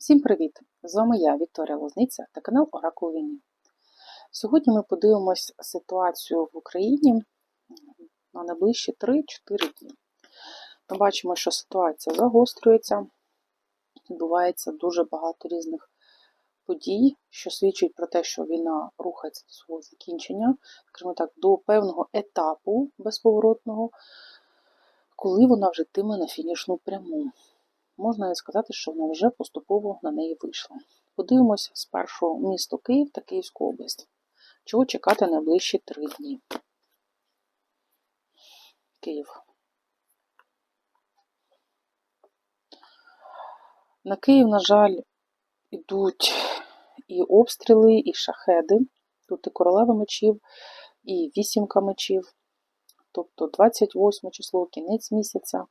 Всім привіт! З вами я, Вікторія Лозниця та канал Оракул Війни. Сьогодні ми подивимось ситуацію в Україні на найближчі 3-4 дні. Ми бачимо, що ситуація загострюється, відбувається дуже багато різних подій, що свідчить про те, що війна рухається до свого закінчення, скажімо так, до певного етапу безповоротного, коли вона вже йтиме на фінішну пряму можна сказати, що вона вже поступово на неї вийшла. Подивимося спершу місто Київ та Київську область. Чого чекати найближчі три дні? Київ. На Київ, на жаль, йдуть і обстріли, і шахеди. Тут і королева мечів, і вісімка мечів. Тобто 28 число, кінець місяця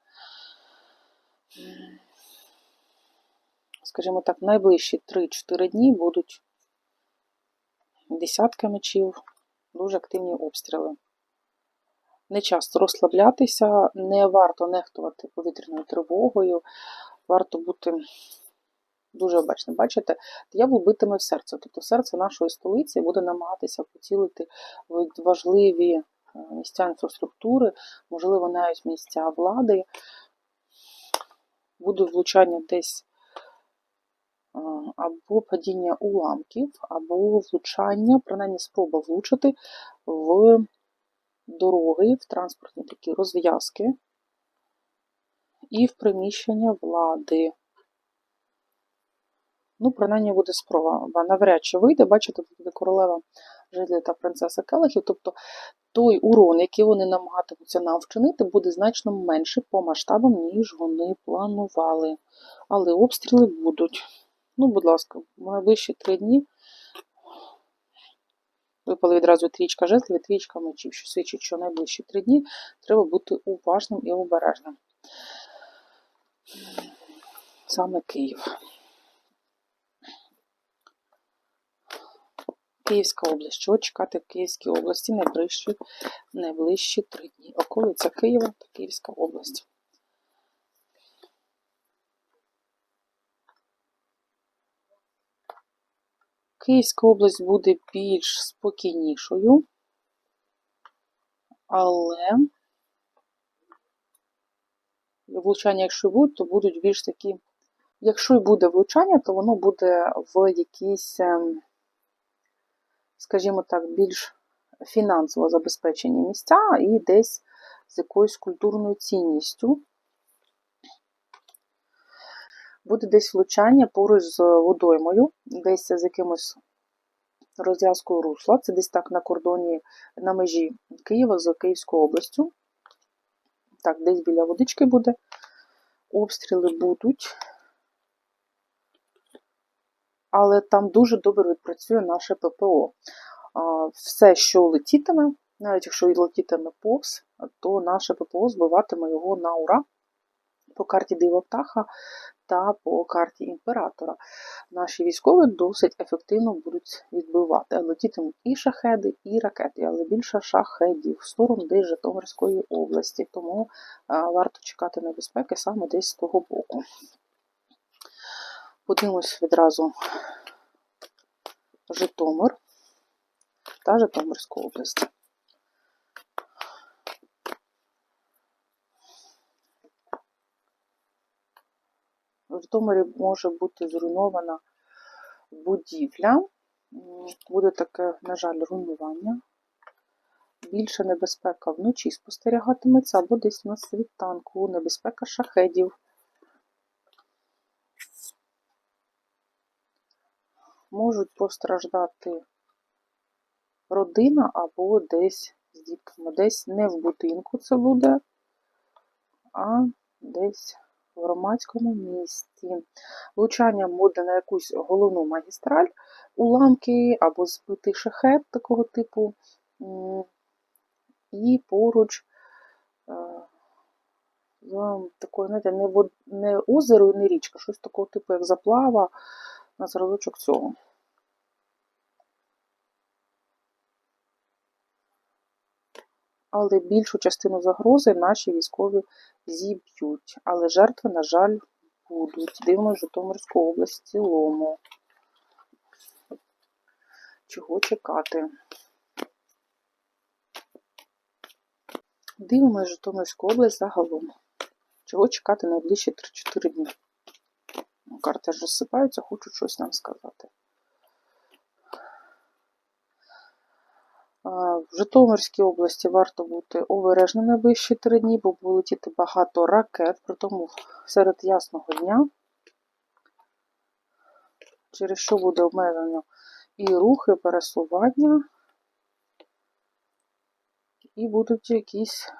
скажімо так, найближчі 3-4 дні будуть десятки мечів, дуже активні обстріли. Не часто розслаблятися, не варто нехтувати повітряною тривогою, варто бути дуже обачним. Бачите, диявол битиме в серце. Тобто серце нашої столиці буде намагатися поцілити важливі е, місця інфраструктури, можливо, навіть місця влади. Буде влучання десь або падіння уламків, або влучання, принаймні спроба влучити в дороги, в транспортні такі розв'язки і в приміщення влади. Ну, принаймні буде спроба. Навряд чи вийде, бачите, тут буде королева жителя та принцеса Келахів. Тобто той урон, який вони намагатимуться нам вчинити, буде значно менше по масштабам, ніж вони планували. Але обстріли будуть. Ну, будь ласка, в найближчі три дні випали відразу трічка жезлів і трічка мечів, що свідчить, що найближчі три дні треба бути уважним і обережним. Саме Київ. Київська область. Чого чекати в Київській області найближчі найближчі три дні? Околиця Києва та Київська область. Київська область буде більш спокійнішою, але влучання, якщо будуть, то будуть більш такі. Якщо і буде влучання, то воно буде в якісь, ем, скажімо так, більш фінансово забезпечені місця і десь з якоюсь культурною цінністю. Буде десь влучання поруч з водоймою, десь з якимось розв'язкою русла. Це десь так на кордоні на межі Києва з Київською областю. Так, десь біля водички буде. Обстріли будуть. Але там дуже добре відпрацює наше ППО. Все, що летітиме, навіть якщо летітиме повз, то наше ППО збиватиме його на ура. По карті Диво Птаха та по карті імператора. Наші військові досить ефективно будуть відбивати. Летітимуть і шахеди, і ракети, але більше шахедів в сторону десь Житомирської області. Тому варто чекати небезпеки саме десь з того боку. Подивимось відразу Житомир та Житомирську область. Житомирі може бути зруйнована будівля, буде таке, на жаль, руйнування. Більша небезпека вночі спостерігатиметься, або десь на світанку, небезпека шахедів. Можуть постраждати родина або десь з дітками. Десь не в будинку це буде, а десь в громадському місті. Влучання буде на якусь головну магістраль, уламки або збитий шахет такого типу, і поруч такої, знаєте, не, вод... не озеро і не річка, щось такого типу, як заплава на зразочок цього. Але більшу частину загрози наші військові зіб'ють. Але жертви, на жаль, будуть. Дивимося Житомирську область в цілому. Чого чекати? Дивимося Житомирську область загалом. Чого чекати найближчі 3-4 дні? Ну, Карти ж розсипаються, хочуть щось нам сказати. В Житомирській області варто бути обережним найближчі три дні, бо буде летіти багато ракет, при тому серед ясного дня, через що буде обмежено і рухи, пересування, і будуть якісь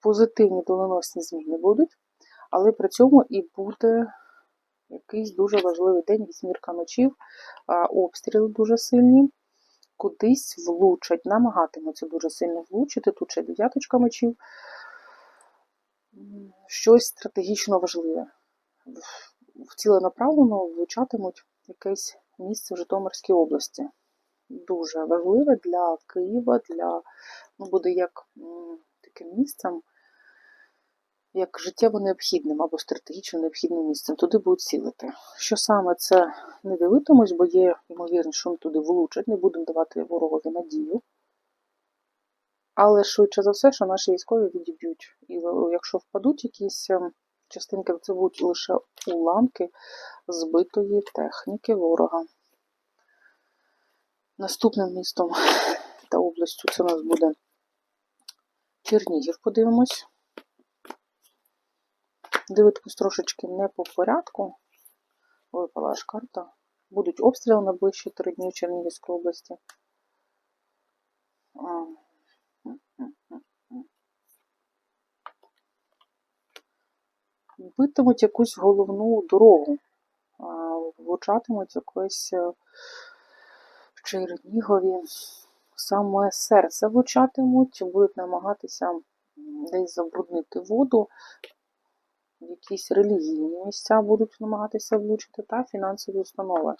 позитивні доленосні зміни будуть, але при цьому і буде якийсь дуже важливий день, вісьмірка мечів, а, обстріли дуже сильні, кудись влучать, намагатимуться дуже сильно влучити, тут ще дев'яточка мечів, щось стратегічно важливе. В- Ціленаправлено влучатимуть якесь місце в Житомирській області. Дуже важливе для Києва, для, ну, буде як таким місцем, як життєво необхідним або стратегічно необхідним місцем. Туди будуть цілити. Що саме це не дивитимось, бо є ймовірність, що вони туди влучать, не будемо давати ворогові надію. Але швидше за все, що наші військові відіб'ють. І е, якщо впадуть якісь ем, частинки, то це будуть лише уламки збитої техніки ворога. Наступним містом та областю це у нас буде Чернігів, подивимось. Дивитимось трошечки не по порядку. Випала аж карта. Будуть обстріли на ближчі три дні в Чернігівській області. Битимуть якусь головну дорогу. Влучатимуть якось е, в Чернігові. Саме серце влучатимуть, будуть намагатися десь забруднити воду, якісь релігійні місця будуть намагатися влучити, та фінансові установи.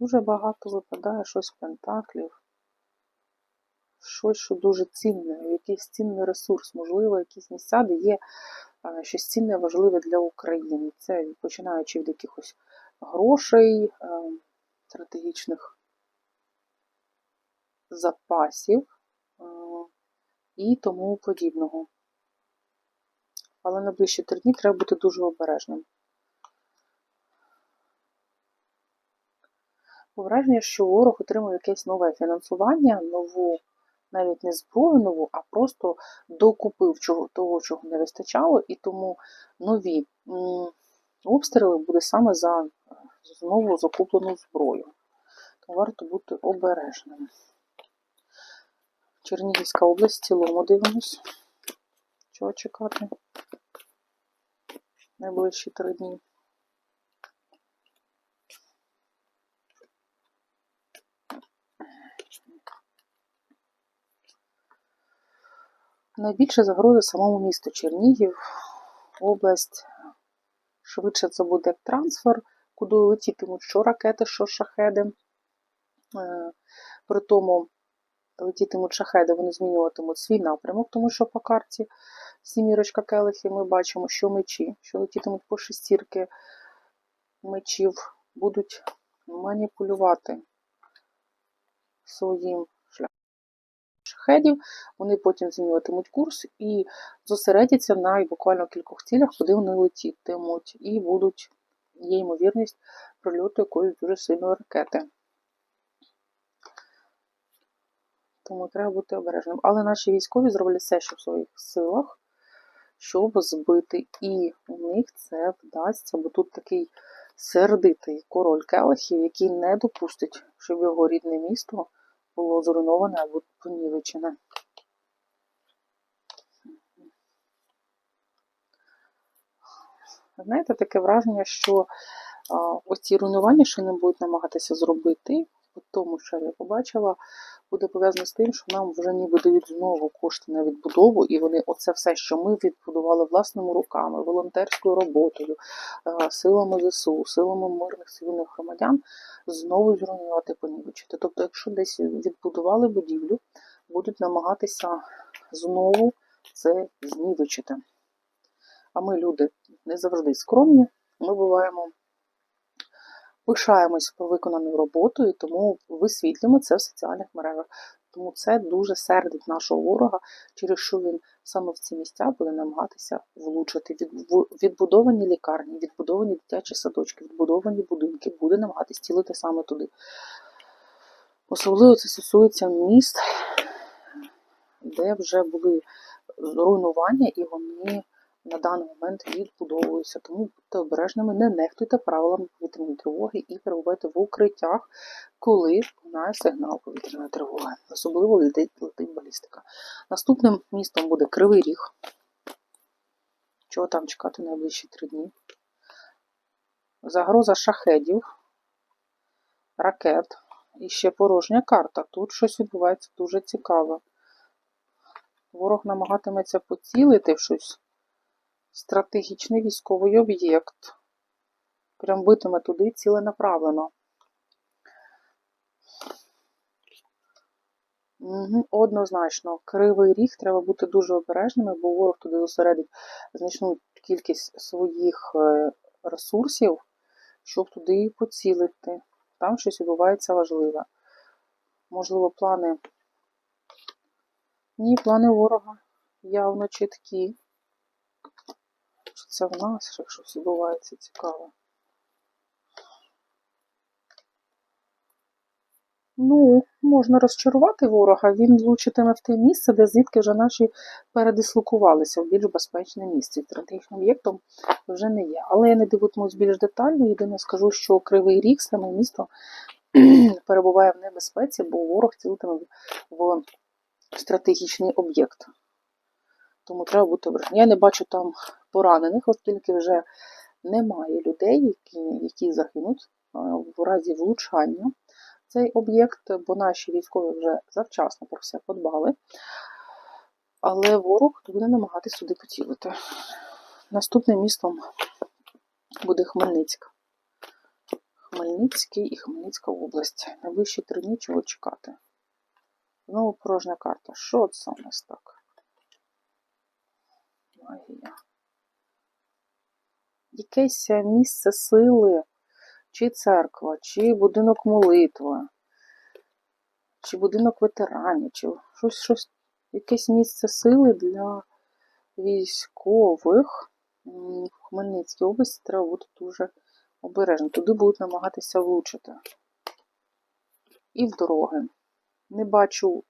Дуже багато випадає щось пентаклів, щось, що дуже цінне, якийсь цінний ресурс, можливо, якісь місця, де є е, щось цінне, важливе для України. Це починаючи від якихось грошей, е, стратегічних запасів е, і тому подібного. Але на ближчі три дні треба бути дуже обережним. Враження, що ворог отримав якесь нове фінансування, нову, навіть не зброю нову, а просто докупив чого, того, чого не вистачало, і тому нові обстріли буде саме за знову закуплену зброю. Тому варто бути обережним. Чернігівська область в цілому дивимось. Чого чекати? Найближчі три дні. Найбільша загроза самому місту Чернігів, область. Швидше це буде як трансфер, куди летітимуть що ракети, що шахеди. Е, При тому летітимуть шахеди, вони змінюватимуть свій напрямок, тому що по карті сімірочка келихів ми бачимо, що мечі, що летітимуть по шестірки мечів, будуть маніпулювати своїм шляхом шахедів, вони потім змінюватимуть курс і зосередяться на буквально кількох цілях, куди вони летітимуть, і будуть, є ймовірність прильоту якоїсь дуже сильної ракети. Тому треба бути обережним. Але наші військові зроблять все, що в своїх силах, щоб збити. І у них це вдасться, бо тут такий сердитий король келихів, який не допустить, щоб його рідне місто було зруйноване або понівечене. Знаєте, таке враження, що оці руйнування, що вони будуть намагатися зробити, по тому, що я побачила, буде пов'язано з тим, що нам вже ніби дають знову кошти на відбудову, і вони оце все, що ми відбудували власними руками, волонтерською роботою, е, силами ЗСУ, силами мирних цивільних громадян, знову зруйнувати, понівечити. Тобто, якщо десь відбудували будівлю, будуть намагатися знову це знівечити. А ми, люди, не завжди скромні, ми буваємо, пишаємось про виконану роботу і тому висвітлюємо це в соціальних мережах. Тому це дуже сердить нашого ворога, через що він саме в ці місця буде намагатися влучити. Відбудовані лікарні, відбудовані дитячі садочки, відбудовані будинки, буде намагатися цілити саме туди. Особливо це стосується міст, де вже були руйнування, і вони на даний момент відбудовуються. Тому будьте обережними, не нехтуйте правилами повітряної тривоги і перебувайте в укриттях, коли лунає сигнал повітряної тривоги. Особливо летить, балістика. Наступним містом буде Кривий Ріг. Чого там чекати найближчі три дні? Загроза шахедів, ракет і ще порожня карта. Тут щось відбувається дуже цікаве. Ворог намагатиметься поцілити щось. Стратегічний військовий об'єкт. Прям битиме туди ціленаправлено. Угу, однозначно, кривий ріг треба бути дуже обережними, бо ворог туди зосередить значну кількість своїх е, ресурсів, щоб туди поцілити. Там щось відбувається важливе. Можливо, плани. Ні, плани ворога явно чіткі. Це в нас, що щось відбувається цікаве? Ну, можна розчарувати ворога, він влучитиме в те місце, де звідки вже наші передислокувалися в більш безпечне місце. Стратегічним об'єктом вже не є. Але я не дивитимусь більш детально. Єдине скажу, що Кривий Ріг, саме місто, перебуває в небезпеці, бо ворог цілитиме в стратегічний об'єкт. Тому треба бути обережним. Я не бачу там поранених, оскільки вже немає людей, які, які загинуть в разі влучання цей об'єкт, бо наші військові вже завчасно про все подбали. Але ворог буде намагатись сюди поцілити. Наступним містом буде Хмельницьк. Хмельницький і Хмельницька область. Найближчі три дні чого чекати. Знову порожня карта. Що це у нас так? Магія. Якесь місце сили, чи церква, чи будинок молитви, чи будинок ветеранів, чи щось, щось, якесь місце сили для військових в Хмельницькій області треба бути дуже обережним. Туди будуть намагатися влучити. І в дороги. Не бачу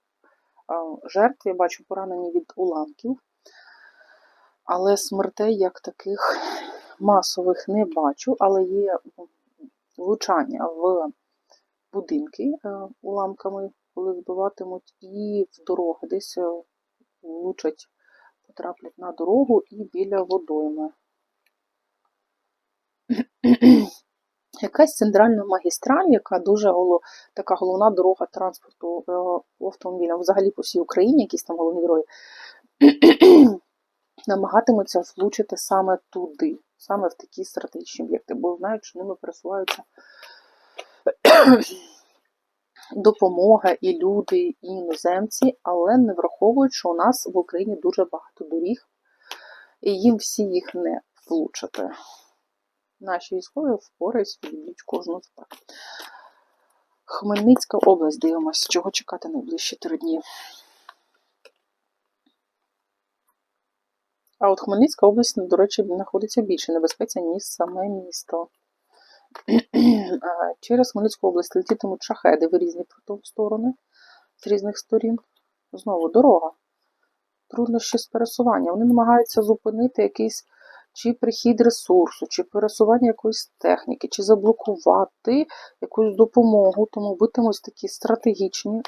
жертв, я бачу поранені від уламків, але смертей як таких масових не бачу, але є влучання в будинки е, уламками, коли збиватимуть, і в дороги. Десь е, влучать, потраплять на дорогу і біля водойми. Якась центральна магістраль, яка дуже голо, така головна дорога транспорту е, автомобіля, взагалі по всій Україні, якісь там головні дороги, намагатимуться влучити саме туди, саме в такі стратегічні об'єкти, бо знають, що ними пересуваються допомога і люди, і іноземці, але не враховують, що у нас в Україні дуже багато доріг, і їм всі їх не влучити. Наші військові впораюсь, відб'ють кожну з. Хмельницька область, дивимося, чого чекати найближчі три дні. А от Хмельницька область, до речі, знаходиться більше небезпеці, ніж саме місто. Через Хмельницьку область летітимуть шахеди в різні сторони, з різних сторін. Знову дорога. Труднощі з пересування. Вони намагаються зупинити якийсь чи прихід ресурсу, чи пересування якоїсь техніки, чи заблокувати якусь допомогу, тому битимуть такі стратегічні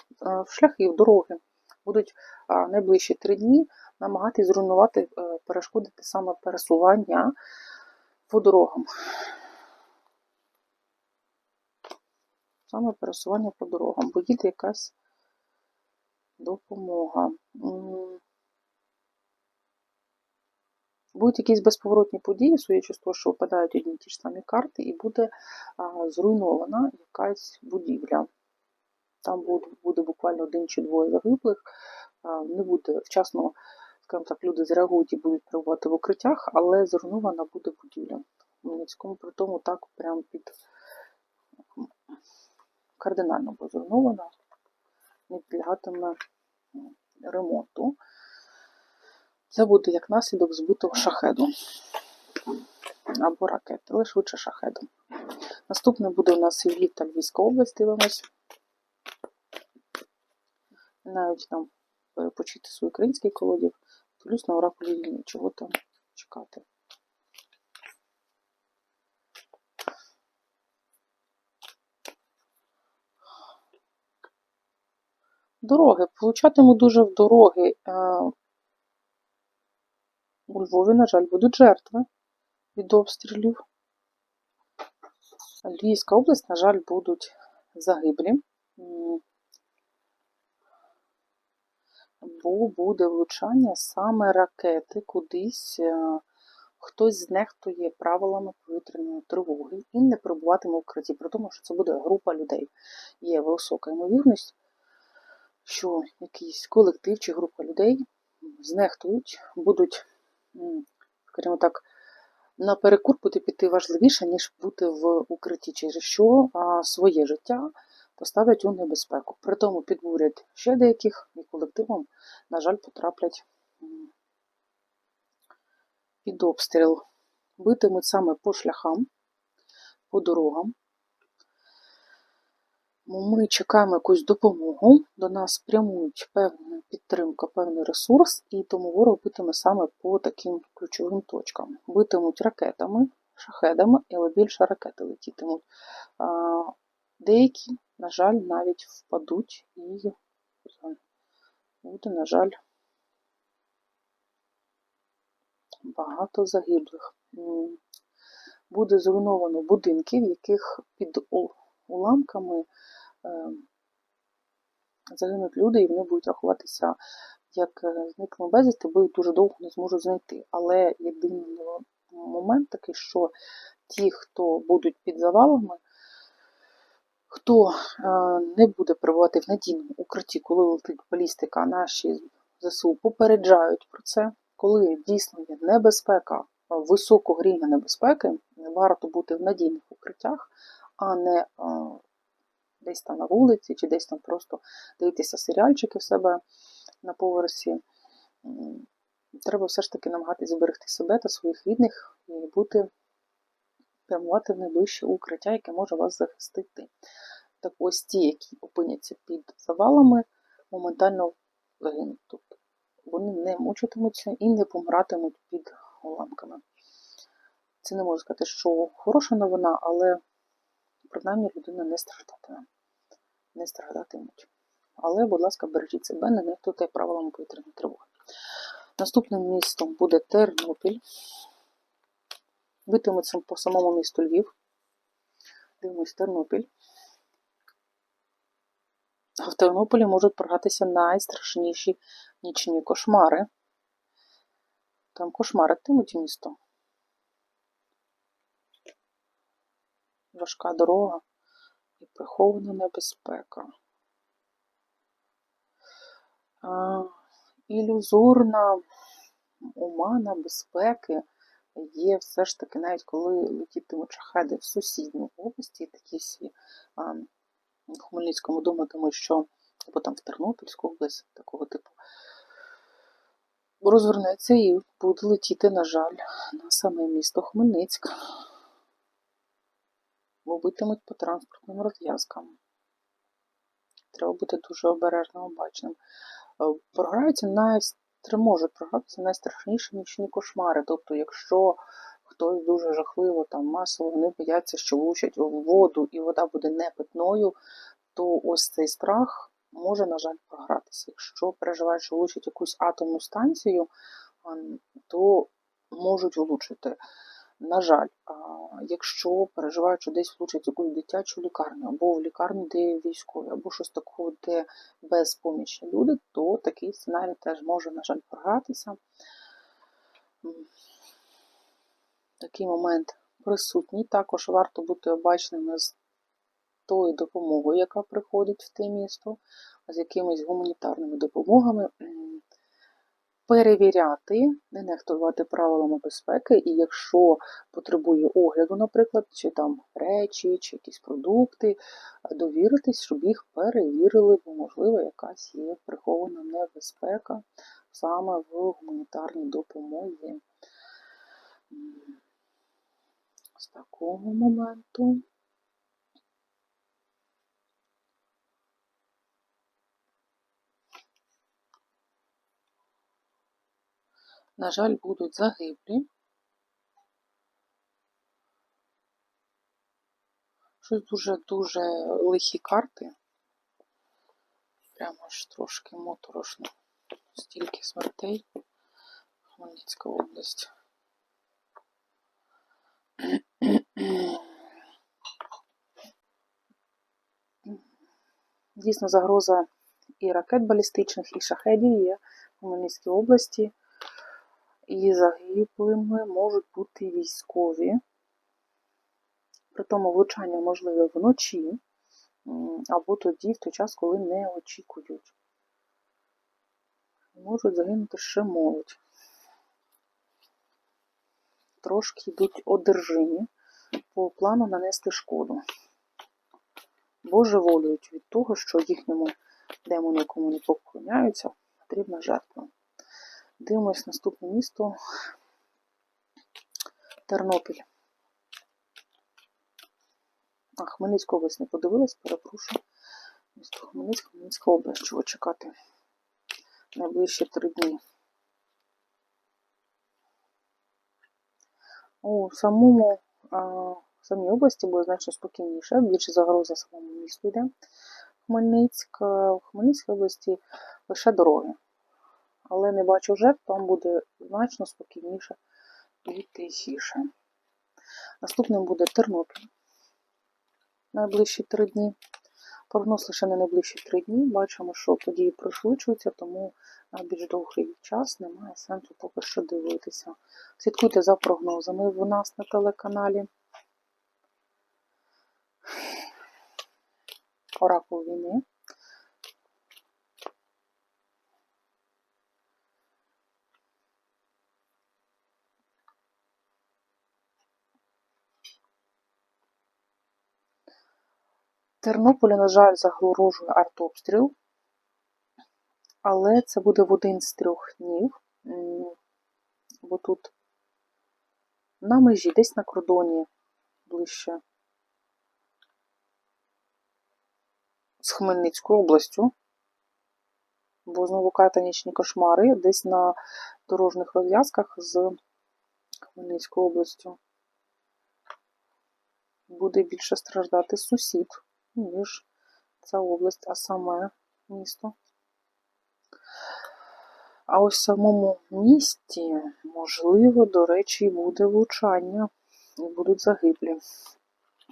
шляхи в дороги. Будуть найближчі три дні намагатись зруйнувати, е, перешкодити саме пересування по дорогам. Саме пересування по дорогам, бо їде якась допомога. Будуть якісь безповоротні події, судячи з того, що випадають одні ті ж самі карти, і буде а, зруйнована якась будівля. Там буде, буде буквально один чи двоє загиблих, а, не буде вчасно скажімо так, люди зреагують і будуть перебувати в укриттях, але зруйнована буде будівля. В Хмельницькому, при тому так прямо під кардинально буде зруйнована, не підлягатиме ремонту. Це буде як наслідок збитого шахеду або ракети, але швидше шахедом. Наступне буде у нас Львів та Львівська область, дивимось. Навіть там перепочити свій український колодів, плюс на оракулі лінії, чого там чекати. Дороги. Получатиму дуже в дороги. Е, У Львові, на жаль, будуть жертви від обстрілів. Львівська область, на жаль, будуть загиблі. Бо буде влучання саме ракети кудись. е, Хтось знехтує правилами повітряної тривоги і не перебуватиме в укритті, при тому, що це буде група людей. Є висока ймовірність, що якийсь колектив чи група людей знехтують, будуть, скажімо так, наперекур буде піти важливіше, ніж бути в укритті, через що своє життя поставлять у небезпеку. При тому підбурять ще деяких і колективом, на жаль, потраплять під обстріл. Битимуть саме по шляхам, по дорогам. Ми чекаємо якусь допомогу, до нас прямують певна підтримка, певний ресурс, і тому ворог битиме саме по таким ключовим точкам. Битимуть ракетами, шахедами, але більше ракети летітимуть. Деякі, на жаль, навіть впадуть і буде, на жаль, багато загиблих. Буде зруйновано будинки, в яких під уламками е, загинуть люди, і вони будуть рахуватися як е, зниклими безвісти, бо їх дуже довго не зможуть знайти. Але єдиний момент такий, що ті, хто будуть під завалами, хто е, не буде перебувати в надійному укритті, коли летить балістика, наші ЗСУ попереджають про це, коли дійсно є небезпека, е, високого рівня небезпеки, варто бути в надійних укриттях, а не е, десь там на вулиці, чи десь там просто дивитися серіальчики в себе на поверсі. Треба все ж таки намагатися зберегти себе та своїх рідних і бути прямувати в найближче укриття, яке може вас захистити. Так ось ті, які опиняться під завалами, моментально загинуть. Тобто вони не мучитимуться і не помиратимуть під уламками. Це не можу сказати, що хороша новина, але принаймні людина не страждатиме. Не страждатимуть. Але, будь ласка, бережіть себе, не нехтуйте правилами повітряної тривоги. Наступним містом буде Тернопіль. Битиметься по самому місту Львів. Дивимось Тернопіль. А в Тернополі можуть програтися найстрашніші нічні кошмари. Там кошмаритимуть місто. Важка дорога і прихована небезпека. А, ілюзорна омана безпеки є все ж таки, навіть коли летітимуть шахеди в сусідню області, такі всі а, в Хмельницькому думатимуть, що або там в Тернопільську область такого типу. Розвернеться і буде летіти, на жаль, на саме місто Хмельницьк. Бо битимуть по транспортним розв'язкам. Треба бути дуже обережним обачним. Е, Програються найстр... можуть програтися найстрашніші нічні кошмари. Тобто, якщо хтось дуже жахливо, там масово вони бояться, що влучать у воду і вода буде не питною, то ось цей страх може, на жаль, програтися. Якщо переживають, що влучать якусь атомну станцію, то можуть влучити. На жаль, якщо переживають, що десь влучать якусь дитячу лікарню, або в лікарню, де є військові, або щось такого, де без помічі люди, то такий сценарій теж може, на жаль, програтися. Такий момент присутній. Також варто бути обачними з тою допомогою, яка приходить в те місто, з якимись гуманітарними допомогами. Перевіряти, не нехтувати правилами безпеки, і якщо потребує огляду, наприклад, чи там речі, чи якісь продукти, довіритись, щоб їх перевірили, бо, можливо, якась є прихована небезпека саме в гуманітарній допомозі. З такого моменту. На жаль, будуть загиблі. Щось дуже-дуже лихі карти. Прямо аж трошки моторошно. Стільки смертей. Хмельницька область. Дійсно, загроза і ракет балістичних, і шахедів є в Хмельницькій області. І загиблими можуть бути військові. При тому влучання можливе вночі, або тоді, в той час, коли не очікують. Можуть загинути ще молодь. Трошки йдуть одержимі по плану нанести шкоду. Божеволюють від того, що їхньому демону, якому не поклоняються, потрібна жертва. Дивимось наступне місто Тернопіль. А, Хмельницьку область не подивилась, перепрошую. Місто Хмельницьк, Хмельницька область. Чого чекати? Найближчі три дні. У самому а, самій області буде значно спокійніше, більше загроза самому місту йде. Хмельницьк, в Хмельницькій області лише дороги. Але не бачу жертв, там буде значно спокійніше і тихіше. Наступним буде Тернопіль. Найближчі три дні. Прогноз лише на найближчі три дні. Бачимо, що події пришвидшуються, тому на більш довгий час немає сенсу поки що дивитися. Слідкуйте за прогнозами в нас на телеканалі. Оракул війни. Тернополі, на жаль, загрожує артобстріл, але це буде в один з трьох днів, бо тут на межі, десь на кордоні ближче з Хмельницькою областю, бо знову карта нічні кошмари, десь на дорожніх розв'язках з Хмельницькою областю. Буде більше страждати сусід, ніж ця область, а саме місто. А ось в самому місті, можливо, до речі, і буде влучання, і будуть загиблі.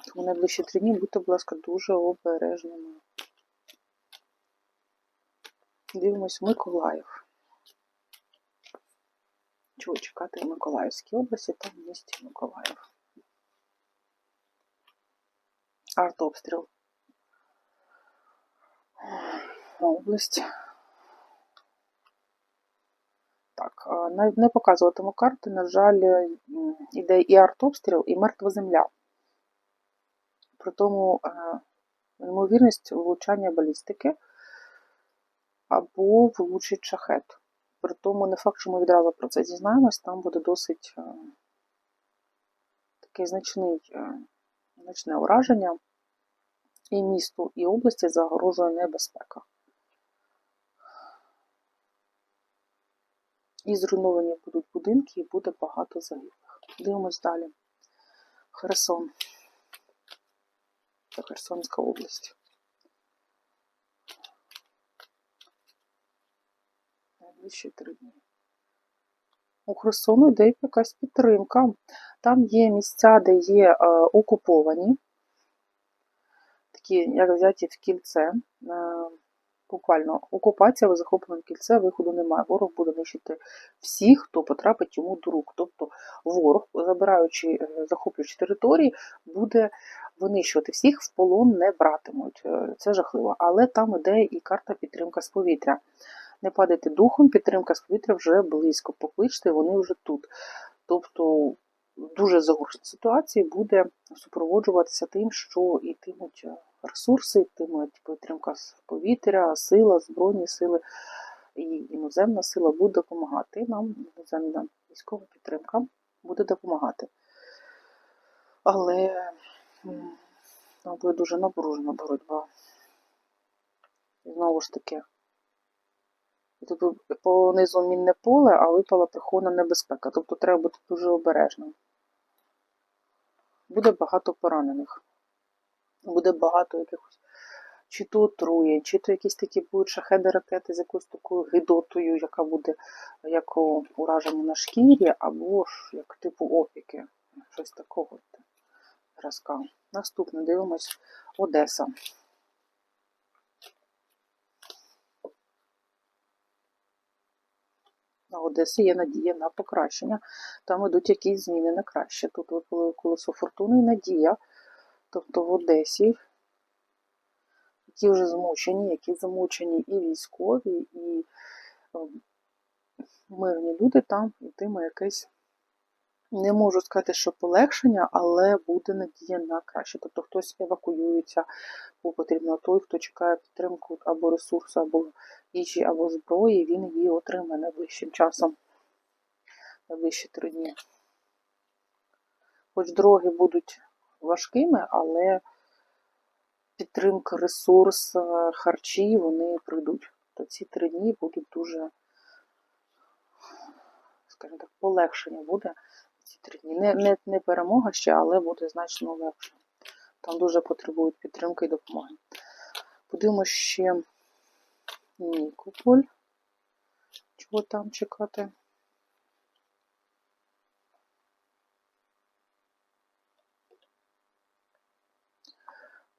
Тому найближчі три дні будьте, будь ласка, дуже обережними. Дивимось Миколаїв. Чого чекати в Миколаївській області та в місті Миколаїв. Артобстріл. Область. Так, не- показуватиму карти, на жаль, м, іде і артобстріл, і мертва земля. При тому е, ймовірність влучання балістики або влучить шахет. При тому не факт, що ми відразу про це дізнаємось, там буде досить е, такий значний, е, значне ураження. І місту, і області загрожує небезпека. І зруйновані будуть будинки, і буде багато загиблих. Дивимось далі. Херсон. Це Херсонська область. Найближчі три дні. У Херсону йде якась підтримка. Там є місця, де є е, окуповані, такі, як взяті в кільце. Е, буквально окупація, ви захоплено кільце, виходу немає. Ворог буде нищити всіх, хто потрапить йому до рук. Тобто ворог, забираючи, е, захоплюючи території, буде винищувати всіх, в полон не братимуть. Е, Це жахливо. Але там іде і карта підтримка з повітря. Не падайте духом, підтримка з повітря вже близько, покличте, вони вже тут. Тобто дуже загружена ситуація буде супроводжуватися тим, що йтимуть ресурси, йтимуть підтримка повітря, сила, збройні сили і іноземна сила буде допомагати нам, іноземна військова підтримка буде допомагати. Але м, буде дуже напружена боротьба. І знову ж таки, тут по низу мінне поле, а випала прихована небезпека. Тобто треба бути дуже обережним. Буде багато поранених. Буде багато якихось чи то отруєнь, чи то якісь такі будуть шахеди ракети з якоюсь такою гидотою, яка буде як ураження на шкірі, або ж як типу опіки. Щось такого зразка. Наступне дивимось Одеса. На Одесі є надія на покращення. Там йдуть якісь зміни на краще. Тут випало колесо фортуни і надія. Тобто в Одесі, які вже змучені, які замучені і військові, і е, мирні люди там йтиме якесь, не можу сказати, що полегшення, але буде надія на краще. Тобто хтось евакуюється, бо потрібно той, хто чекає підтримку або ресурсу, або їжі, або зброї, він її отримає найближчим часом, найближчі три дні. Хоч дороги будуть важкими, але підтримка, ресурс, е, харчі, вони прийдуть. То ці три дні будуть дуже, скажімо так, полегшення буде ці три дні. Не, не, не перемога ще, але буде значно легше. Там дуже потребують підтримки і допомоги. Подивимося ще Нікополь. Чого там чекати?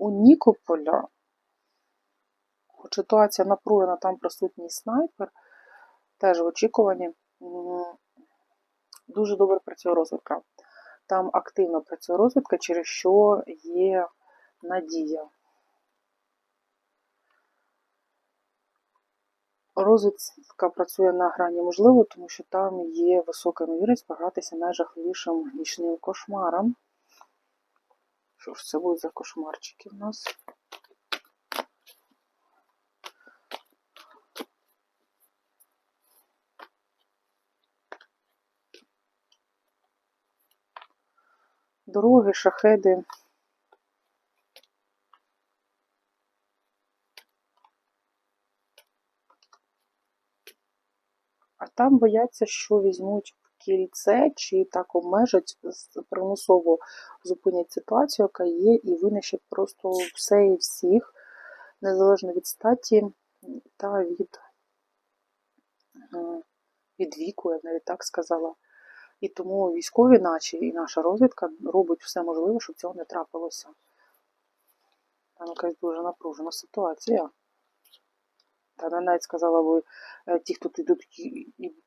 У Нікополя, хоч ситуація напружена, там присутній снайпер, теж в очікуванні, дуже добре працює розвідка. Там активно працює розвідка, через що є надія. Розвідка працює на грані можливо, тому що там є висока ймовірність погратися найжахливішим нічним кошмаром. Що ж це будуть за кошмарчики в нас? Дороги, шахеди. А там бояться, що візьмуть кільце чи так обмежать, примусово зупинять ситуацію, яка є, і винищать просто все і всіх, незалежно від статі та від, е, від віку, я навіть так сказала. І тому військові, наче і наша розвідка робить все можливе, щоб цього не трапилося. Там якась дуже напружена ситуація. Та я навіть сказала би, е, ті, хто туди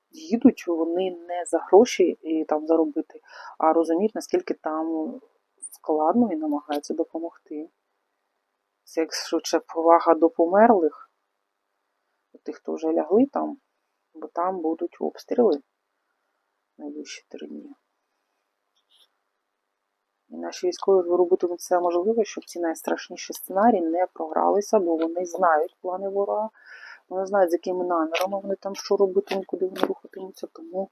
їдуть, вони не за гроші і там заробити, а розуміють, наскільки там складно і намагаються допомогти. Це як швидше повага до померлих, до тих, хто вже лягли там, бо там будуть обстріли найближчі три дні. І наші військові робитимуть все можливе, щоб ці найстрашніші сценарії не програлися, бо вони знають плани ворога, вони знають, з якими намірами вони там що робитимуть, куди вони рухатимуться, тому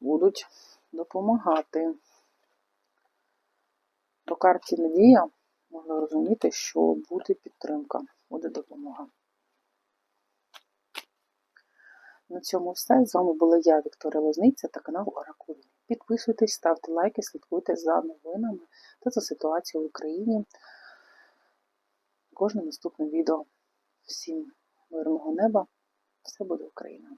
будуть допомагати. По карті Надія можна розуміти, що буде підтримка, буде допомога. На цьому все. З вами була я, Вікторія Лозниця та канал Оракулі. Підписуйтесь, ставте лайки, слідкуйте за новинами та за ситуацією в Україні. Кожне наступне відео. Всім мирного неба. Все буде Україна!